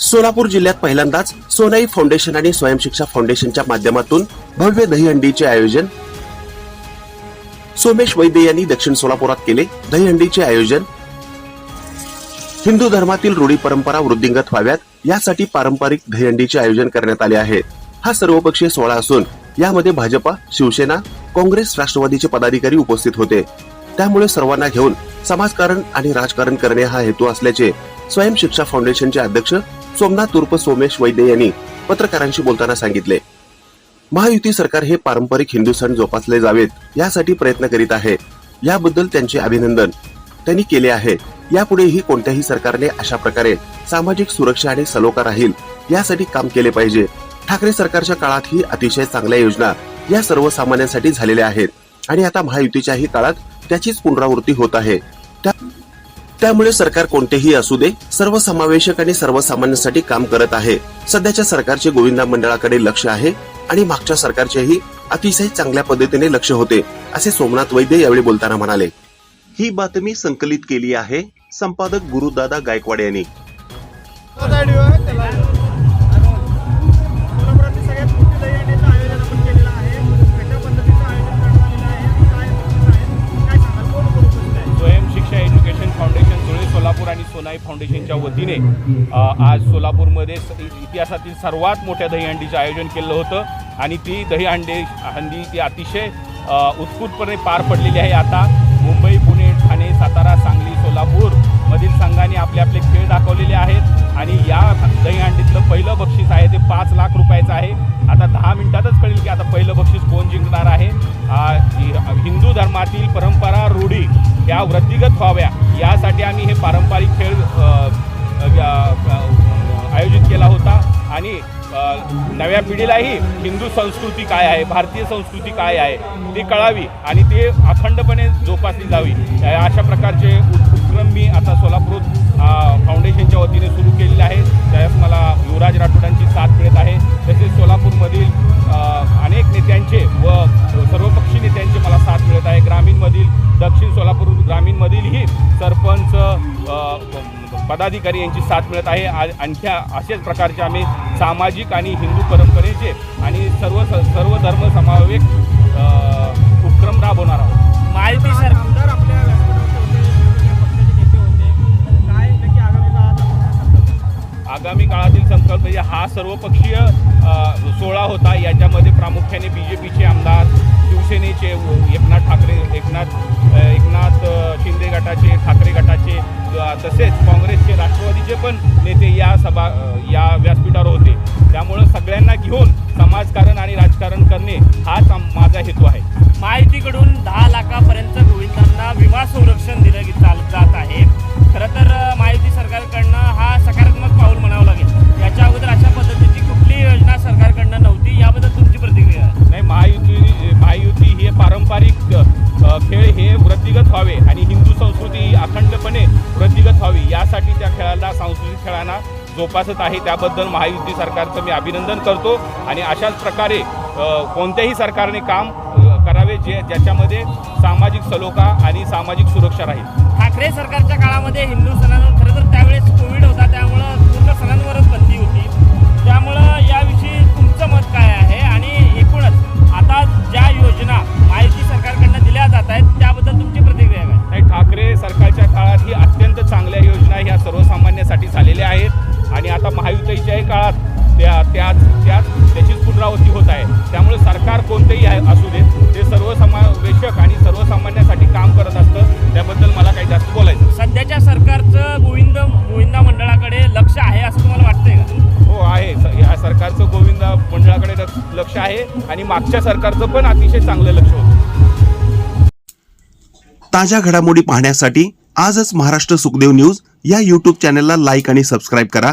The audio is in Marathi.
सोलापूर जिल्ह्यात पहिल्यांदाच सोनाई फाउंडेशन आणि स्वयंशिक्षा फाउंडेशनच्या माध्यमातून भव्य दहीहंडीचे आयोजन सोमेश वैद्य यांनी दक्षिण सोलापुरात केले. दहीहंडीचे आयोजन हिंदू धर्मातील रूढी परंपरा वृद्धिंगत व्हाव्यात यासाठी पारंपरिक दहीहंडीचे आयोजन करण्यात आले आहे. हा सर्वपक्षीय सोहळा असून यामध्ये भाजपा शिवसेना काँग्रेस राष्ट्रवादीचे पदाधिकारी उपस्थित होते. त्यामुळे सर्वांना घेऊन समाजकारण आणि राजकारण करणे हा हेतू असल्याचे स्वयं शिक्षा फाउंडेशनचे अध्यक्ष सोमनाथ उर्फ सोमेश वैद्य यांनी पत्रकारांशी बोलताना सांगितले. महायुती सरकार हे पारंपरिक हिंदू सण जोपासले जावेत यासाठी प्रयत्न करीत आहे. याबद्दल त्यांचे अभिनंदन. त्यांनी केले आहे. यापुढेही कोणत्याही सरकारने अशा प्रकारे सामाजिक सुरक्षा आणि सलोखा राहील यासाठी काम केले पाहिजे. ठाकरे सरकारच्या काळातही अतिशय चांगल्या योजना या सर्वसामान्यांसाठी झालेल्या आहेत. आणि आता महायुतीच्याही काळात त्याचीच पुनरावृत्ती होत आहे. त्या- त्यामुळे सरकार कोणतेही असू दे सर्वसमावेशक आणि सर्वसामान्यांसाठी काम करत आहे. सध्याच्या सरकारचे गोविंदा मंडळाकडे लक्ष आहे आणि मागच्या सरकारचेही अतिशय चांगल्या पद्धतीने लक्ष होते असे सोमनाथ वैद्य यावेळी बोलताना म्हणाले. ही बातमी संकलित केली आहे संपादक गुरुदादा गायकवाड यांनी. नाईक फाउंडेशनच्या वतीने आज सोलापूरमध्ये इतिहासातील सर्वात मोठ्या दहीहंडीचं आयोजन केलं होतं. आणि ती दहीहंडी हंडी ती अतिशय उत्स्फूर्तपणे पार पडलेली आहे. आता मुंबई पुणे ठाणे सातारा सांगली सोलापूरमधील संघाने आपले आपले खेळ दाखवलेले आहेत. आणि या दहीहंडी बक्षीस आहे ते पाच लाख रुपयाचं आहे. आता दहा मिनिटातच कळेल की आता पहिलं बक्षीस कोण जिंकणार आहे. हिंदू धर्मातील परंपरा रूढी या वृद्धिगत व्हाव्या यासाठी आम्ही हे पारंपरिक खेळ आयोजित केला होता. आणि नव्या पिढीलाही हिंदू संस्कृती काय आहे भारतीय संस्कृती काय आहे ती कळावी आणि ते अखंडपणे जोपासली जावी. अशा प्रकारचे उपक्रम मी आता सोलापूर पदाधिकारी यांची साथ मिळत आहे. आ- आणखी असेच प्रकारचे आम्ही सामाजिक आणि हिंदू परंपरेचे आणि सर्व सर्व धर्म समावेश अ, उपक्रम राबवणार आहोत. माहिती सर. आमदार आपल्या? आगामी काळातील संकल्प म्हणजे हा सर्वपक्षीय सोळा सोहळा होता. याच्यामध्ये प्रामुख्याने बी जे पीचे आमदार शिवसेनेचे एकनाथ ठाकरे एकनाथ एकनाथ शिंदे गटाचे ठाकरे गटाचे तसेच काँग्रेसचे राष्ट्रवादीचे पण नेते या सभा या व्यासपीठावर होते. त्यामुळं सगळ्यांना घेऊन समाजकारण आणि राजकारण करणे हाच माझा हेतू आहे. माहितीकडून दहा लाखापर्यंत गोविंदांना विमा संरक्षण दिलं गे- खेळांना जोपासत आहे. त्याबद्दल महायुती सरकारचं मी अभिनंदन करतो. आणि अशाच प्रकारे कोणत्याही सरकारने काम करावे जे ज्याच्यामध्ये सामाजिक सलोखा आणि सामाजिक सुरक्षा राहील. ठाकरे सरकारच्या काळामध्ये हिंदू सणांवर खरं महायुतीच्याही काळात त्या त्याच त्याच त्याचीच पुनरावृत्ती होत आहे. त्यामुळे सरकार कोणतेही आहे असू देत ते सर्वसमावेशक आणि सर्वसामान्यांसाठी काम करत असतं. त्याबद्दल मला काही जास्त बोलायचं. सध्याच्या सरकारचं गोविंद गोविंदा मंडळाकडे लक्ष आहे असं तुम्हाला वाटतंय का? हो आहे. या सरकारचं गोविंद मंडळाकडे लक्ष- लक्ष आहे आणि मागच्या सरकारचं पण अतिशय चांगलं लक्ष होतं. ताज्या घडामोडी पाहण्यासाठी आजच महाराष्ट्र सुखदेव न्यूज या यूट्यूब चॅनलला लाईक आणि सबस्क्राईब करा.